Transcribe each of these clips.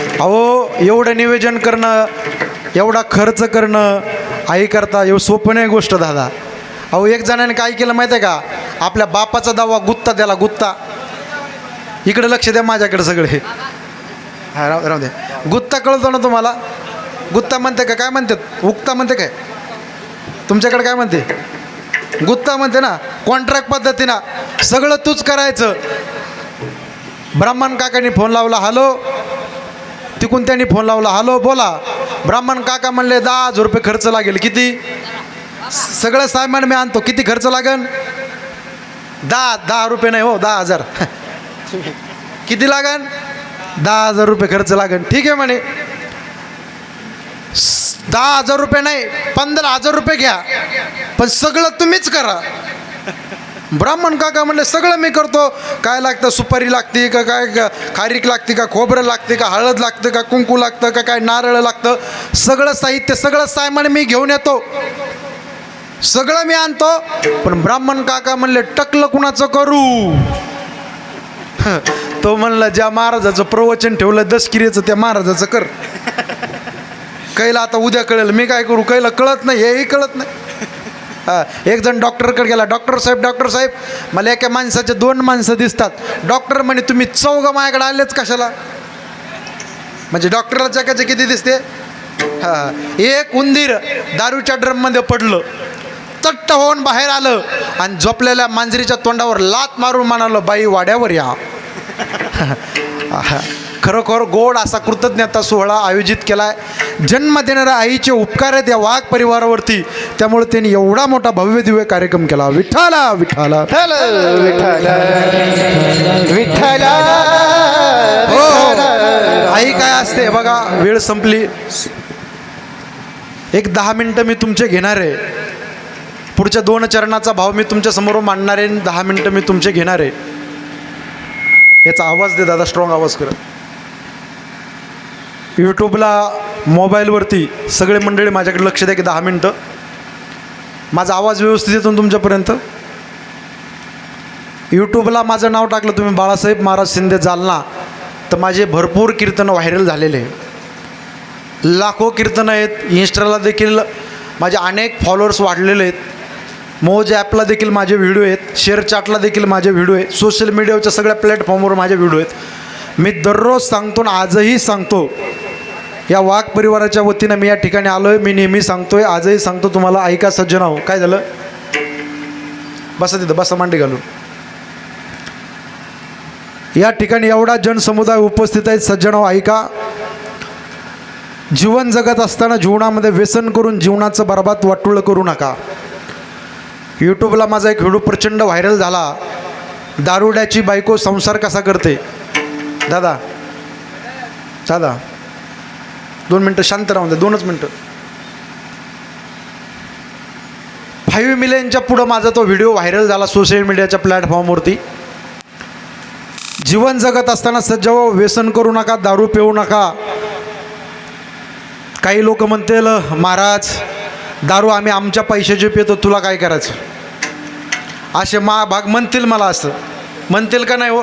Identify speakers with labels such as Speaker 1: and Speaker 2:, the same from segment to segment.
Speaker 1: अहो एवढं नियोजन करणं एवढा खर्च करणं आई करता एवढं सोपं नाही गोष्ट दादा. अहो एक जणाने काय केलं माहिती आहे का? आपल्या बापाचा दावा गुत्ता द्याला गुत्ता. इकडे लक्ष द्या माझ्याकडे सगळे. हा राव राहू द्या. गुत्ता कळतो ना तुम्हाला? गुत्ता म्हणते का? काय म्हणतात? उक्ता म्हणते काय? तुमच्याकडे काय म्हणते? गुत्ता म्हणते ना? कॉन्ट्रॅक्ट पद्धतीनं सगळं तूच करायचं. ब्राह्मण काकांनी फोन लावला हॅलो तिकून त्यांनी फोन लावला हॅलो बोला. ब्राह्मण काका म्हणले दहा हजार रुपये खर्च लागेल. किती? सगळं सामान मी आणतो. किती खर्च लागेल? दहा दहा रुपये नाही हो दहा हजार. किती लागन दहा हजार रुपये खर्च लागेल. ठीक आहे म्हणे. दहा हजार रुपये नाही पंधरा हजार रुपये घ्या पण सगळं तुम्हीच करा. ब्राह्मण काका म्हणले सगळं मी करतो. काय लागतं? सुपारी लागते का काय? का खारीक लागते का? खोबरं लागते का? हळद लागतं का? कुंकू लागतं का? काय नारळ लागतं? सगळं साहित्य सगळं सामान मी घेऊन येतो. सगळं मी आणतो. पण ब्राह्मण काका म्हणले टकलं कुणाचं करू? तो म्हणला ज्या महाराजाचं प्रवचन ठेवलं दसकिरीचं त्या महाराजाचं कर. कैला आता उद्या कळेल. मी काय करू? कैला कळत नाही? हेही कळत नाही. हां एक जण डॉक्टरकडे गेला. डॉक्टर साहेब डॉक्टर साहेब मला एका माणसाचे दोन माणसं दिसतात. डॉक्टर म्हणे तुम्ही चौघं माझ्याकडे आलेच कशाला? म्हणजे डॉक्टरला जगाचे किती दिसते? हा एक उंदीर दारूच्या ड्रममध्ये पडलं. तट्ट होऊन बाहेर आलं आणि झोपलेल्या मांजरीच्या तोंडावर लात मारून म्हणालं बाई वाड्यावर या. खरोखर गोड असा कृतज्ञता सोहळा आयोजित केला आहे जन्म देणाऱ्या आईचे उपकार आहेत या वाघ परिवारावरती. त्यामुळे त्यांनी एवढा मोठा भव्य दिव्य कार्यक्रम केला. विठाला विठाला हो. आई काय असते बघा वेळ संपली. एक दहा मिनटं मी तुमचे घेणार आहे. पुढच्या दोन चरणाचा भाव मी तुमच्यासमोर मांडणार आहे दहा मिनटं मी तुमचे घेणार आहे. याचा आवाज दे दादा स्ट्रॉंग आवाज कर. यूट्यूबला मोबाईलवरती सगळे मंडळी माझ्याकडे लक्ष द्या की दहा मिनटं. माझा आवाज व्यवस्थित येतो तुमच्यापर्यंत? यूट्यूबला माझं नाव टाकलं तुम्ही बाळासाहेब महाराज शिंदे जालना. तर माझे भरपूर कीर्तनं व्हायरल झालेले आहे लाखो कीर्तनं आहेत. इंस्टाला देखील माझे अनेक फॉलोअर्स वाढलेले आहेत. मोज ॲपला देखील माझे व्हिडिओ आहेत. शेअर चॅटला देखील माझे व्हिडिओ आहेत. सोशल मीडियाच्या सगळ्या प्लॅटफॉर्मवर माझे व्हिडिओ आहेत. मी दररोज सांगतो आणि आजही सांगतो. या वाघ परिवाराच्या वतीनं मी या ठिकाणी आलो आहे मी नेहमी सांगतोय. आजही सांगतो तुम्हाला. ऐका सज्जन आहो. काय झालं? बसा तिथं. बसा मांडी घालून. या ठिकाणी एवढा जनसमुदाय उपस्थित आहेत सज्जनाव ऐका. जीवन जगत असताना जीवनामध्ये व्यसन करून जीवनाचं बरबाद वाटोळं करू नका. यूट्यूबला माझा एक व्हिडिओ प्रचंड व्हायरल झाला. दारुड्याची बायको संसार कसा करते? दादा. दादा. दोन मिनटं शांत राहून द्या दोनच मिनटं. फाईव्ह मिलियनच्या पुढं माझा तो व्हिडिओ व्हायरल झाला सोशल मीडियाच्या प्लॅटफॉर्मवरती जीवन जगत असताना सज्जव व्यसन करू नका दारू पिऊ नका. काही लोक म्हणतील महाराज दारू आम्ही आमच्या पैशाचे पितो तुला काय करायचं? असे मा भाग म्हणतील मला असं. म्हणतील का नाही हो?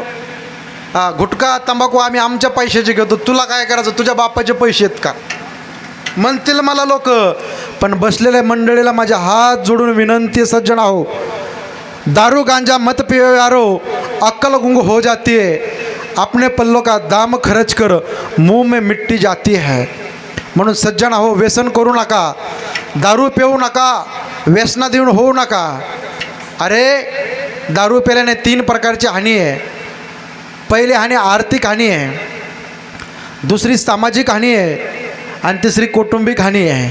Speaker 1: गुटखा तंबाखू आम्ही आमच्या पैशाचे घेतो तुला काय करायचं? तुझ्या बापाचे पैसे आहेत का? म्हणतील मला लोक. पण बसलेल्या मंडळीला माझ्या हात जोडून विनंती सज्जन आहो. दारू गांजा मत पियो अक्कल गुंग हो जाती है. अपने पल्लों का दाम खर्च कर मुंह में मिट्टी जाती है. म्हणून सज्जन आहो व्यसन करू नका. दारू पिऊ नका व्यसना देऊन होऊ नका. अरे दारू प्यायल्याने तीन प्रकारची हानी आहे. पहिली हानी आर्थिक हानी आहे. दुसरी सामाजिक हानी आहे. आणि तिसरी कौटुंबिक हानी आहे.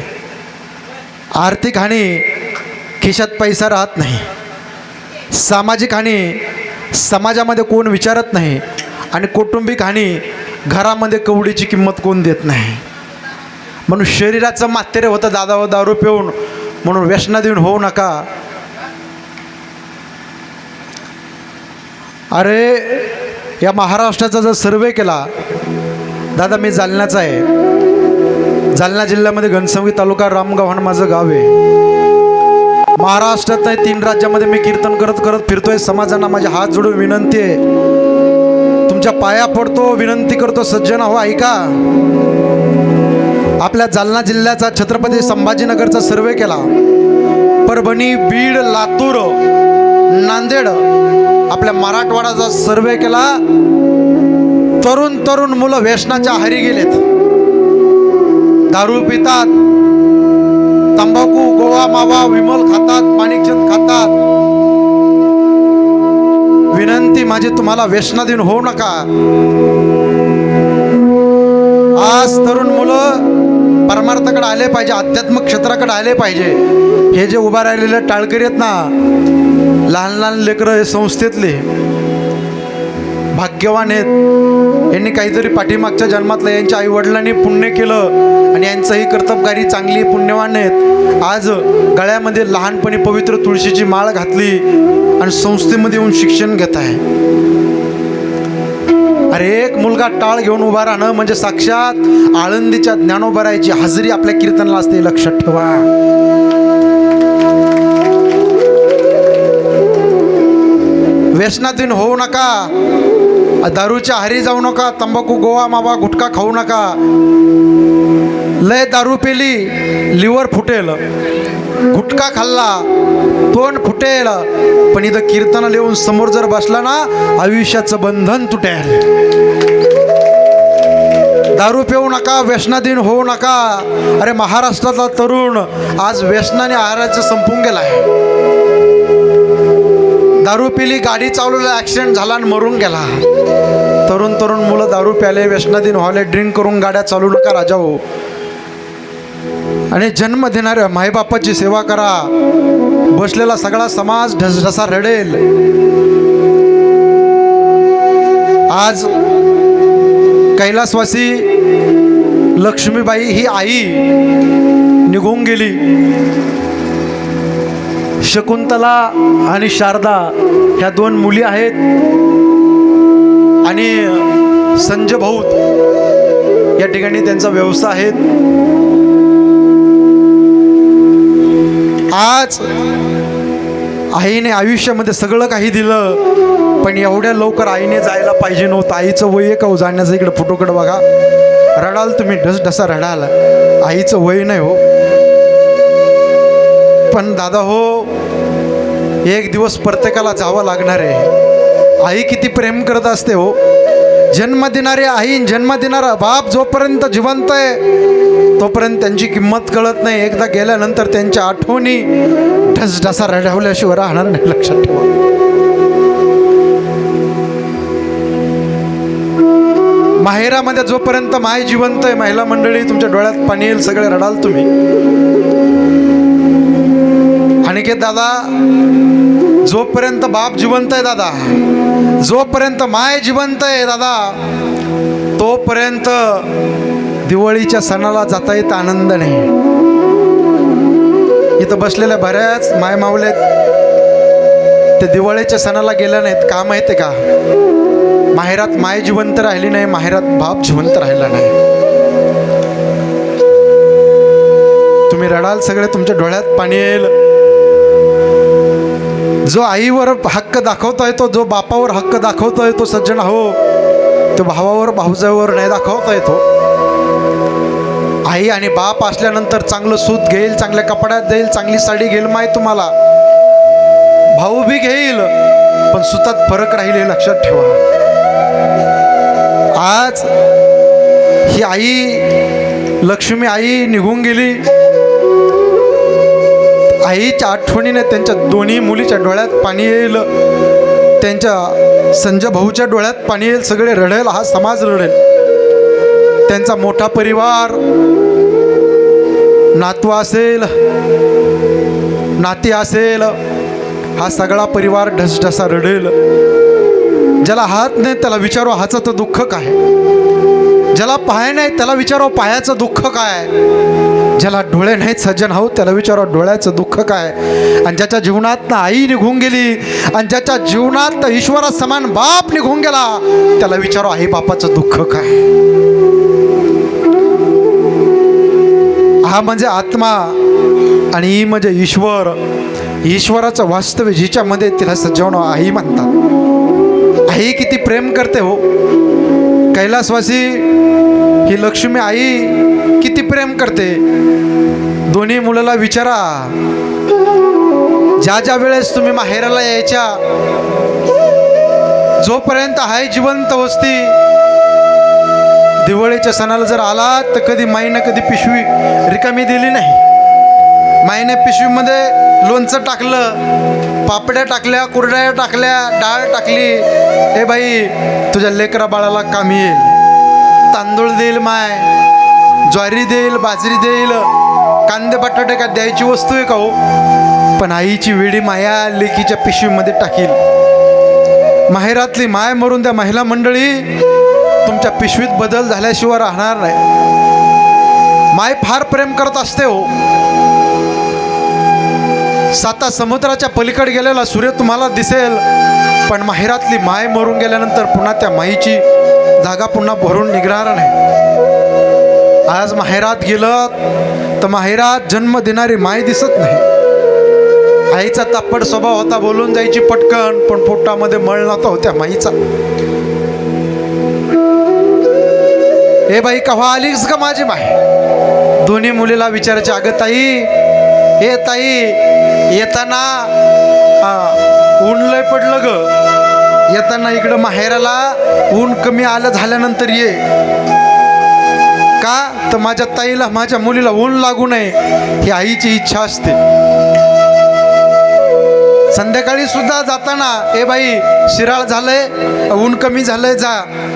Speaker 1: आर्थिक हानी खिशात पैसा राहत नाही. सामाजिक हानी समाजामध्ये कोण विचारत नाही. आणि कौटुंबिक हानी घरामध्ये कवडीची किंमत कोण देत नाही. म्हणून शरीराचं मातेरे होतं दादा व दारू पिऊन. म्हणून व्यसना देऊन होऊ नका. अरे या महाराष्ट्राचा जर सर्वे केला दादा मी जालन्याचा आहे. जालना जिल्ह्यामध्ये घनसंगी तालुका रामगाव हा माझं गाव आहे. महाराष्ट्रात नाही तीन राज्यामध्ये मी कीर्तन करत करत फिरतोय. समाजांना माझे हात जोडून विनंती आहे. तुमच्या पाया पडतो विनंती करतो सज्जन हो ऐका. हो. आपल्या जालना जिल्ह्याचा छत्रपती संभाजीनगरचा सर्वे केला. परभणी बीड लातूर नांदेड आपल्या मराठवाड्याचा सर्वे केला. तरुण तरुण मुलं व्यसनाच्या आहारी गेलेत. दारू पितात. तंबाखू गोवा मावा विमल खातात माणिकचंद खातात. विनंती माझी तुम्हाला व्यसनाधीन होऊ नका. क्षेत्राकडे आले पाहिजे आध्यात्मिक क्षेत्राकडे आले पाहिजे. हे जे उभा राहिलेले टाळकरी आहेत ना लहान लहान लेकरं हे संस्थेतले भाग्यवान आहेत. यांनी काहीतरी पाठीमागच्या जन्मातलं यांच्या आईवडिलांनी पुण्य केलं आणि यांचंही कर्तबगारी चांगली पुण्यवान आहेत. आज गळ्यामध्ये लहानपणी पवित्र तुळशीची माळ घातली आणि संस्थेमध्ये येऊन शिक्षण घेत आहे. अरे एक मुलगा टाळ घेऊन उभा राहणं म्हणजे साक्षात आळंदीच्या ज्ञानोबरायची हजेरी आपल्या कीर्तनाला असते लक्षात ठेवा. व्यसनाधीन होऊ नका. दारूच्या हारी जाऊ नका. तंबाखू गोवा मावा गुटखा खाऊ नका. लय दारू पेली लिव्हर फुटेल. गुटखा खाल्ला तोंड फुटेल. पण इथं कीर्तन लिहून समोर जर बसला ना आयुष्याचं बंधन तुटेल. दारू पिऊ नका व्यसनाधीन होऊ नका. अरे महाराष्ट्रातला तरुण आज व्यसनाने आहाराचं संपून गेला आहे. दारू पिली गाडी चालवलं ॲक्सिडेंट झाला आणि मरून गेला. तरुण तरुण मुलं दारू प्याले व्यसनाधीन व्हाले ड्रिंक करून गाड्या चालू नका राजा हो आणि जन्म देणाऱ्या मायबापाची सेवा करा. बसलेला सगळा समाज ढसढसा रडेल. आज कैलासवासी लक्ष्मीबाई ही आई निघून गेली. शकुंतला आणि शारदा ह्या दोन मुली आहेत. आणि संजय भाऊत या ठिकाणी त्यांचा व्यवसाय आहे. आज आईने आयुष्यामध्ये सगळं काही दिलं पण एवढ्या लवकर आईने जायला पाहिजे नव्हतं. आईचं वय का हो? जाण्याचं इकडे फोटोकडे बघा. रडाल तुम्ही ढस ढसा रडाल आईचं वय नाही हो. पण दादा हो एक दिवस प्रत्येकाला जावं लागणार आहे. आई किती प्रेम करत असते हो. जन्म देणारी आई जन्म देणारा बाप जोपर्यंत जिवंत आहे तोपर्यंत त्यांची किंमत कळत नाही. एकदा गेल्यानंतर त्यांच्या आठवणी ढस ढसा रडवल्याशिवाय राहणार नाही लक्षात ठेवा. माहेरामध्ये जोपर्यंत माय जिवंत आहे महिला मंडळी तुमच्या डोळ्यात पाणी येईल सगळे रडाल तुम्ही. आणि दादा जोपर्यंत बाप जिवंत आहे दादा जोपर्यंत माय जिवंत आहे दादा तोपर्यंत दिवाळीच्या सणाला जाता येत आनंद नाही. इथं बसलेल्या बऱ्याच माय मावलेत ते दिवाळीच्या सणाला गेल्या नाहीत. का माहिती आहे का? माहेरात माय जिवंत राहिली नाही माहेरात बाप जिवंत राहिला नाही. तुम्ही रडाल सगळे तुमच्या डोळ्यात पाणी येईल. जो आईवर हक्क दाखवता येतो जो बापावर हक्क दाखवता येतो सज्जन हो तो भावावर भाऊजावर नाही दाखवता येतो आई आणि बाप असल्यानंतर चांगलं सूत घेईल चांगल्या कपड्यात देईल चांगली साडी घेईल माहीत तुम्हाला? भाऊ बी घेईल पण सुतात फरक राहील हे लक्षात ठेवा. आज ही आई लक्ष्मी आई निघून गेली. आईच्या आठवणीने त्यांच्या दोन्ही मुलीच्या डोळ्यात पाणी येईल. त्यांच्या संजय भाऊच्या डोळ्यात पाणी येईल. सगळे रडेल हा समाज रडेल. त्यांचा मोठा परिवार. नातू असेल नाती असेल हा सगळा परिवार ढसढसा रडेल. ज्याला हात नाही त्याला विचारो हाचं तर दुःख काय? ज्याला पाय नाही त्याला विचारो पायाचं दुःख काय? ज्याला डोळे नाहीत सज्जन हो त्याला विचारा डोळ्याचं दुःख काय? आणि ज्याच्या जीवनात आई निघून गेली आणि ज्याच्या जीवनात ईश्वरा समान बाप निघून गेला त्याला विचारा आई बापाचं दुःख काय? हा म्हणजे आत्मा आणि ही म्हणजे ईश्वर. ईश्वराचं वास्तव्य जिच्यामध्ये तिला सजवणं आई म्हणतात. आई किती प्रेम करते हो. कैलासवासी ही लक्ष्मी आई किती प्रेम करते. दोन्ही मुलाला विचारा. ज्या ज्या वेळेस तुम्ही माहेराला यायच्या जोपर्यंत आहे जिवंत वस्ती दिवाळीच्या सणाला जर आला तर कधी माईनं कधी पिशवी रिकामी दिली नाही. माईने पिशवीमध्ये लोणचं टाकलं पापड्या टाकल्या कुरड्या टाकल्या डाळ टाकली हे बाई तुझ्या लेकरा बाळाला कामी येईल. तांदूळ देईल माय ज्वारी देईल बाजरी देईल कांदे बटाटे का द्यायची वस्तू आहे का हो? पण आईची वेडी माया लेकीच्या पिशवीमध्ये टाकील. माहेरातली माय मरून त्या महिला मंडळी तुमच्या पिशवीत बदल झाल्याशिवाय राहणार नाही. माय फार प्रेम करत असते हो. साता समुद्राच्या पलीकडे गेलेला सूर्य तुम्हाला दिसेल पण माहेरातली माय मरून गेल्यानंतर पुन्हा त्या माईची जागा पुन्हा भरून निघणार नाही. आज माहेरात गेलं तर माहेरात जन्म देणारी माय दिसत नाही. आईचा तापड स्वभाव होता बोलून जायची पटकन पण पोटामध्ये मळ नव्हता होत्या माईचा. ए बाई कव्हा आलीस का माझी माय? दोन्ही मुलीला विचारायचे अगं ताई हे ताई येताना आ, लय पडलं ग. येताना इकडं माहेराला ऊन कमी आलं झाल्यानंतर ये. का? तर माझ्या ताईला माझ्या मुलीला ऊन लागू नये ही आईची इच्छा असते. संध्याकाळी सुद्धा जाताना ए बाई शिराळ झालंय ऊन कमी झालंय जा.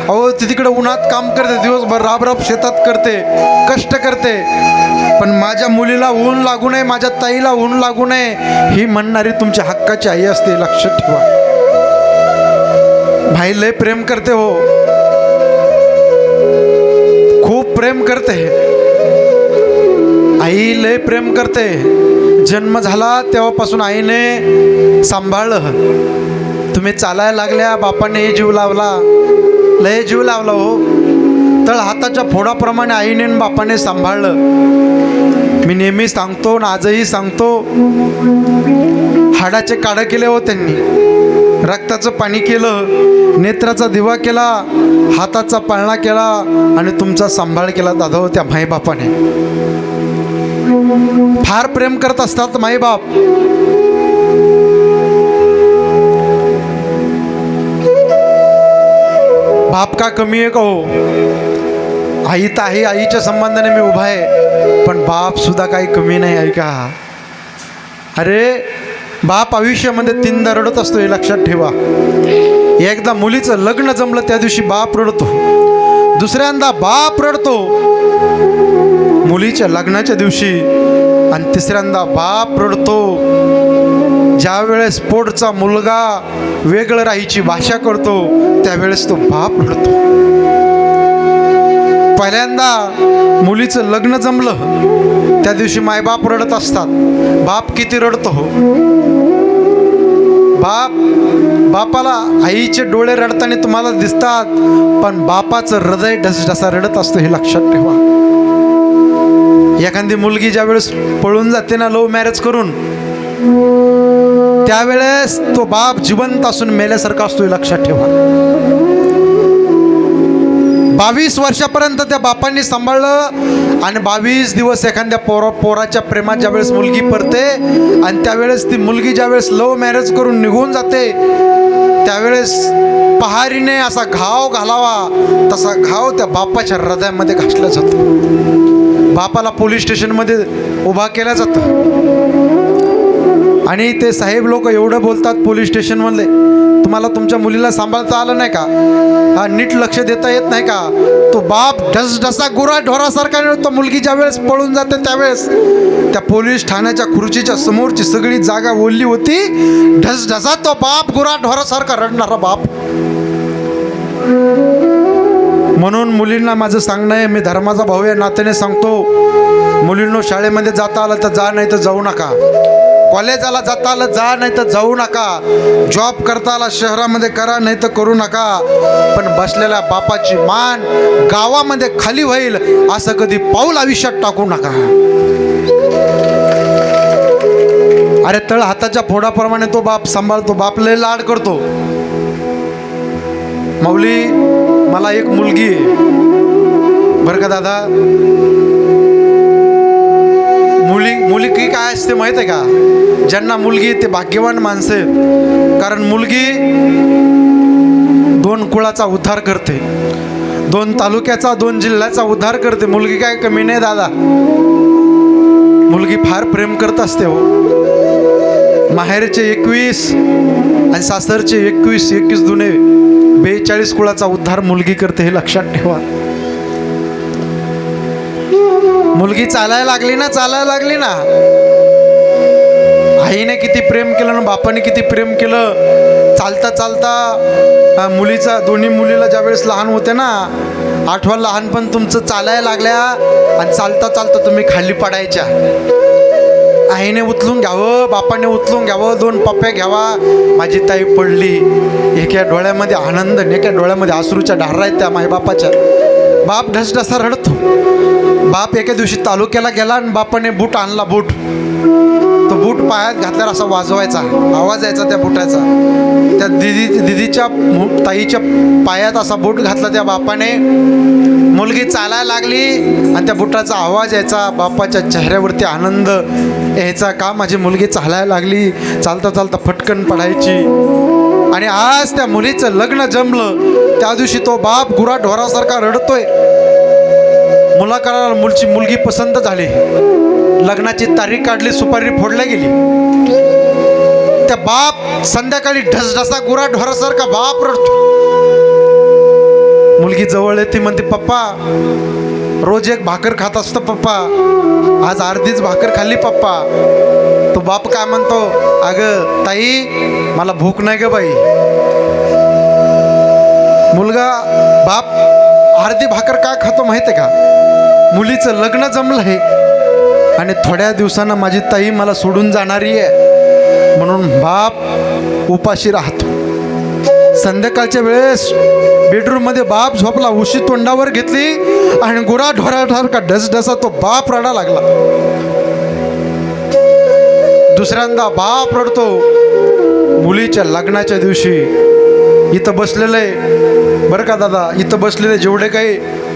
Speaker 1: अहो ती तिकडे उन्हात काम करते दिवसभर राबराब शेतात करते कष्ट करते. पण माझ्या मुलीला ऊन लागू नये माझ्या ताईला ऊन लागू नये ही म्हणणारी तुमच्या हक्काची आई असते लक्षात ठेवा. भाई लय प्रेम करते हो. खूप प्रेम करते. आई लय प्रेम करते. जन्म झाला तेव्हापासून आईने सांभाळलं. तुम्ही चालायला लागल्या बापाने जीव लावला. लय जीव लावला हो. तळ हाताच्या फोडाप्रमाणे आईने आणि बापाने सांभाळलं. मी नेहमी सांगतो आणि आजही सांगतो हाडाचे काढं केले हो त्यांनी. रक्ताचं पाणी केलं नेत्राचा दिवा केला हाताचा पाळणा केला आणि तुमचा सांभाळ केला. दादा त्या माईबापाने. फार प्रेम करत असतात माईबाप. बाप का कमी आहे का हो? आई तर आहे आईच्या संबंधाने मी उभा आहे पण बाप सुद्धा काही कमी नाही आहे का अरे बाप आयुष्यामध्ये तीनदा रडत असतो हे लक्षात ठेवा. एकदा मुलीचं लग्न जमलं त्या दिवशी बाप रडतो. दुसऱ्यांदा बाप रडतो. मुलीच्या लग्नाच्या दिवशी आणि तिसऱ्यांदा बाप रडतो. ज्या वेळेस पोटचा मुलगा वेगळं राहायची भाषा करतो त्यावेळेस तो बाप रडतो. पहिल्यांदा मुलीचं लग्न जमलं त्या दिवशी मायबाप रडत असतात. बाप किती रडतो? बाप बापाला आईचे डोळे रडताना तुम्हाला दिसतात पण बापाचं हृदय ढसढसा रडत असतो हे लक्षात ठेवा. एखादी मुलगी ज्या वेळेस पळून जाते ना लव्ह मॅरेज करून त्यावेळेस तो बाप जिवंत असून मेल्यासारखा असतो हे लक्षात ठेवा. बावीस वर्षापर्यंत त्या बापांनी सांभाळलं आणि बावीस दिवस एखाद्या पोरा पोराच्या प्रेमात ज्यावेळेस मुलगी पडते आणि त्यावेळेस ती मुलगी ज्यावेळेस लव्ह मॅरेज करून निघून जाते त्यावेळेस पहारीने असा घाव घालावा तसा घाव त्या बापाच्या हृदयामध्ये घासला जातो. बापाला पोलीस स्टेशनमध्ये उभा केला जातो. आणि ते साहेब लोक एवढं बोलतात पोलीस स्टेशनमधले तुम्हाला तुमच्या मुलीला सांभाळता आलं नाही का? हा नीट लक्ष देता येत नाही का? तो बाप ढस ढसा गुरा ढोरासारखा तो मुलगी ज्या वेळेस पळून जाते त्यावेळेस त्या पोलीस ठाण्याच्या खुर्चीच्या समोरची सगळी जागा ओढली होती. ढस ढसा तो बाप गुरा ढोरासारखा रडणारा बाप. म्हणून मुलींना माझं सांगणं आहे मी धर्माचा भाऊ या नात्याने सांगतो मुलींनो शाळेमध्ये जाता आलं तर जा नाही तर जाऊ नका. कॉलेजाला जाता आलं जा नाही तर जाऊ नका. जॉब करता आला शहरामध्ये करा नाही तर करू नका. पण बसलेल्या बापाची मान गावामध्ये खाली होईल असं कधी पाऊल आयुष्यात टाकू नका. अरे तळ हाताच्या फोडाप्रमाणे तो बाप सांभाळतो बाप लय लाड करतो. माऊली मला एक मुलगी आहे. बरं का दादा? मुली मुली की काय? काय असते माहीत आहे का? ज्यांना मुलगी ते भाग्यवान माणसं आहेत. कारण मुलगी दोन कुळाचा उद्धार करते. दोन तालुक्याचा दोन जिल्ह्याचा उद्धार करते. मुलगी काय कमी नाही दादा. मुलगी फार प्रेम करत असते हो. माहेरचे एकवीस आणि सासरचे एकवीस एकवीस दुने बेचाळीस कुळाचा उद्धार मुलगी करते हे लक्षात ठेवा. मुलगी चालायला लागली ना चालायला लागली ना. आईने किती प्रेम केलं आणि बापाने किती प्रेम केलं. चालता चालता मुलीचा दोन्ही मुलीला ज्यावेळेस लहान होते ना आठवा लहानपण तुमचं चालायला लागल्या आणि चालता चालता तुम्ही खाली पडायच्या. आईने उचलून घ्यावं बापाने उचलून घ्यावं दोन पप्प्या घ्यावा. माझी ताई पडली. एका डोळ्यामध्ये आनंद आणि एका डोळ्यामध्ये आसरूच्या धारा आहेत त्या मायबापाच्या. बाप ढसढसा रडतो. बाप एके दिवशी तालुक्याला गेला आणि बापाने बूट आणला बूट. पायात घातल्यावर असा वाजवायचा आवाज यायचा त्या बुटाचा. त्या दिदी दिदीच्या मु- ताईच्या पायात असा बूट घातला त्या बापाने. मुलगी चालायला लागली आणि त्या बुटाचा आवाज यायचा बापाच्या चेहऱ्यावरती आनंद यायचा का माझी मुलगी चालायला लागली चालता चालता फटकन पडायची. आणि आज त्या मुलीचं लग्न जमलं. त्या दिवशी तो बाप गुरा ढोरासारखा रडतोय. मुलाकाराला मुलची मुलगी पसंत झाली. लग्नाची तारीख काढली सुपारी फोडल्या गेली. त्या बाप संध्याकाळी ढसढसा गुरा ढोरासारखा बाप रडतो. मुलगी जवळ येते म्हणते पप्पा रोज एक भाकर खात असतो पप्पा. आज अर्धीच भाकर खाल्ली पप्पा. तो बाप काय म्हणतो अगं ताई मला भूक नाही ग बाई. मुलगा बाप अर्धी भाकर का खातो माहिती आहे का? मुलीचं लग्न जमलं आहे आणि थोड्या दिवसानं माझी ताई मला सोडून जाणारी आहे. म्हणून बाप उपाशी राहतो. संध्याकाळच्या वेळेस बेडरूममध्ये बाप झोपला उशी तोंडावर घेतली आणि गुरा ढोरा का तो बाप रडा लागला. दुसऱ्यांदा बाप रडतो. मुलीच्या लग्नाच्या दिवशी इथं बसलेलं आहे बरं का दादा इथं बसलेले जेवढे काही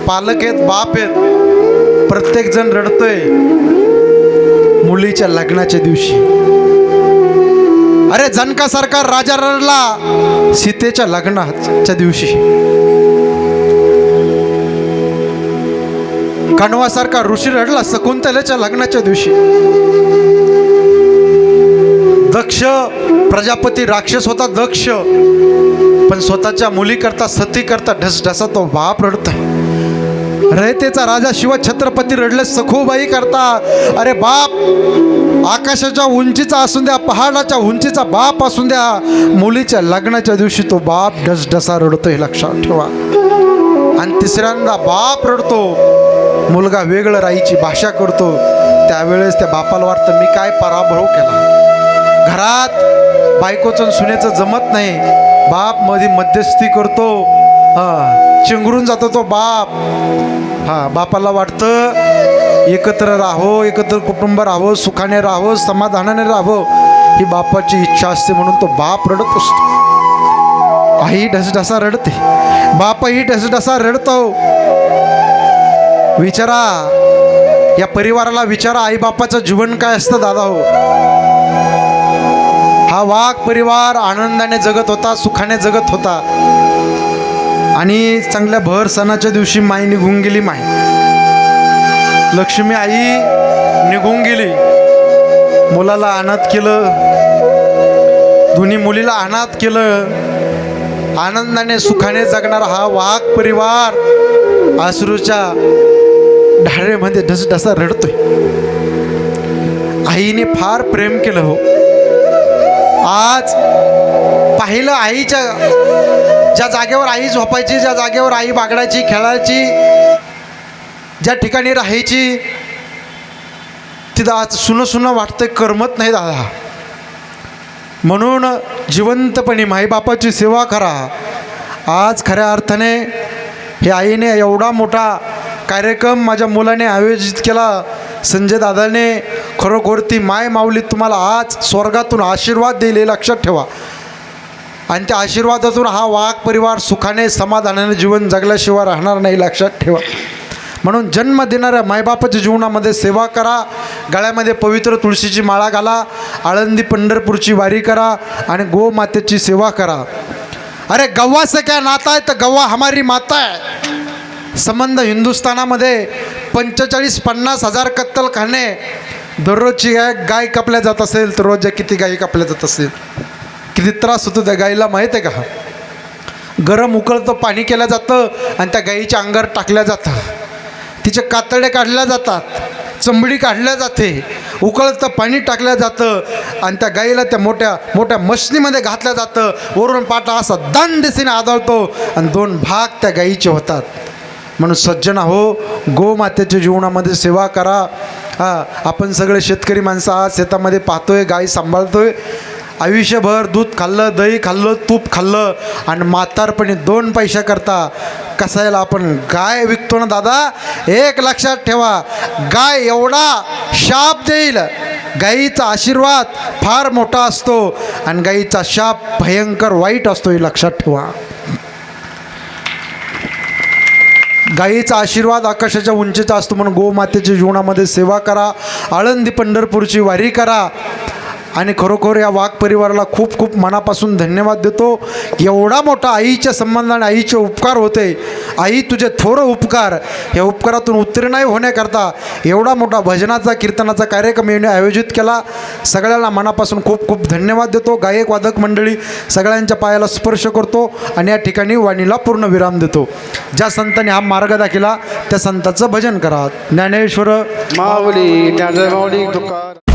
Speaker 1: पालक आहेत बाप आहेत प्रत्येकजण रडतोय. मुलीच्या लग्नाच्या दिवशी. अरे जनकासारखा राजा रडला सीतेच्या लग्नाच्या दिवशी. कणवासारखा ऋषी रडला शकुंतलेच्या लग्नाच्या दिवशी. दक्ष प्रजापती राक्षस होता दक्ष. पण स्वतःच्या मुली करता सती करता ढसढसा तो बाप रडतो. रयतेचा राजा शिव छत्रपती रडले सखूबाई करता अरे बाप आकाशाच्या उंचीचा असून द्या पहाडाच्या उंचीचा बाप असून द्या मुलीच्या लग्नाच्या दिवशी तो बाप ढसढसा रडतो हे लक्षात ठेवा. आणि तिसऱ्यांदा बाप रडतो मुलगा वेगळं राईची भाषा करतो त्यावेळेस त्या बापाला वाटतं मी काय पराभव केला? घरात बायकोचं सुनेचं जमत नाही बापमध्ये मध्यस्थी करतो. हा. चिंगरून जातो तो बाप. हा बापाला वाटतं एकत्र राहो एकत्र कुटुंब राहो सुखाने राहो समाधानाने राहो ही बापाची इच्छा असते म्हणून तो बाप रडत असतो. आई ढसढसा रडते. बापही ढसढसा रडतो. विचारा या परिवाराला विचारा आई बापाचं जीवन काय असतं दादा हो? हा वाघ परिवार आनंदाने जगत होता सुखाने जगत होता. आणि चांगल्या भर सणाच्या दिवशी माई निघून गेली माय लक्ष्मी आई निघून गेली. मुलाला अनाथ केलं. दोन्ही मुलीला अनाथ केलं. आनंदाने सुखाने जगणारा हा वाघ परिवार. आसरूच्या ढाळेमध्ये ढसढसा रडतोय. आईने फार प्रेम केलं हो. आज पाहिलं आईच्या ज्या जागेवर आई झोपायची ज्या जागेवर आई बागडायची खेळायची ज्या ठिकाणी राहायची तिथं आज सुनं सुनं वाटतं करमत नाही दादा. म्हणून जिवंतपणे माईबापाची सेवा करा. आज खऱ्या अर्थाने हे आईने एवढा मोठा कार्यक्रम माझ्या मुलाने आयोजित केला. संजय दादाने खरोखर ती माय माऊली तुम्हाला आज स्वर्गातून आशीर्वाद दिले लक्षात ठेवा. आणि त्या आशीर्वादातून हा वाघ परिवार सुखाने समाधानाने जीवन जगल्याशिवाय राहणार नाही लक्षात ठेवा. म्हणून जन्म देणाऱ्या मायबापाच्या जीवनामध्ये सेवा करा गळ्यामध्ये पवित्र तुळशीची माळा घाला आळंदी पंढरपूरची वारी करा आणि गोमातेची सेवा करा. अरे गव्वा से क्या नाता आहे तर गव्वा हमारी माता आहे संबंध हिंदुस्थानामध्ये पंचेचाळीस पन्नास हजार कत्तलखाने दररोजची गाय गाय कापल्या जात असेल तर रोज किती गायी कापल्या जात असेल? किती त्रास होतो त्या गाईला माहीत आहे का? गरम उकळतं पाणी केलं जातं आणि त्या गाईच्या अंगावर टाकल्या जातं. तिचे कातडे काढल्या जातात चंबडी काढल्या जाते उकळतं पाणी टाकलं जातं आणि त्या गाईला त्या मोठ्या मोठ्या मशनीमध्ये घातलं जातं. वरून पाटा असा दंडसीने आदळतो आणि दोन भाग त्या गाईचे होतात. म्हणून सज्जना हो गोमातेच्या जीवनामध्ये सेवा करा. हा आपण सगळे शेतकरी माणसं आज शेतामध्ये पाहतोय गाई सांभाळतोय. आयुष्यभर दूध खाल्लं दही खाल्लं तूप खाल्लं आणि म्हातारपणी दोन पैशा करता कसायला आपण गाय विकतो ना दादा? एक लक्षात ठेवा गाय एवढा शाप देईल. गाईचा आशीर्वाद फार मोठा असतो आणि गाईचा शाप भयंकर वाईट असतो हे लक्षात ठेवा. गाईचा आशीर्वाद आकाशाच्या उंचीचा असतो म्हणून गोमातेच्या जीवनामध्ये सेवा करा. आळंदी पंढरपूरची वारी करा. आणि खरोखर या वाघ परिवाराला खूप खूप मनापासून धन्यवाद देतो. एवढा मोठा आईच्या संबंधाने आईचे उपकार होते. आई तुझे थोर उपकार. या उपकारातून उत्तीर्णही होण्याकरता एवढा मोठा भजनाचा कीर्तनाचा कार्यक्रम याने आयोजित केला. सगळ्यांना मनापासून खूप खूप धन्यवाद देतो. गायक वादक मंडळी सगळ्यांच्या पायाला स्पर्श करतो आणि या ठिकाणी वाणीला पूर्ण विराम देतो. ज्या संतांनी हा मार्ग दाखिला त्या संतांचं भजन करा. ज्ञानेश्वर.
Speaker 2: माऊली ज्ञानदेव माऊली तुकार.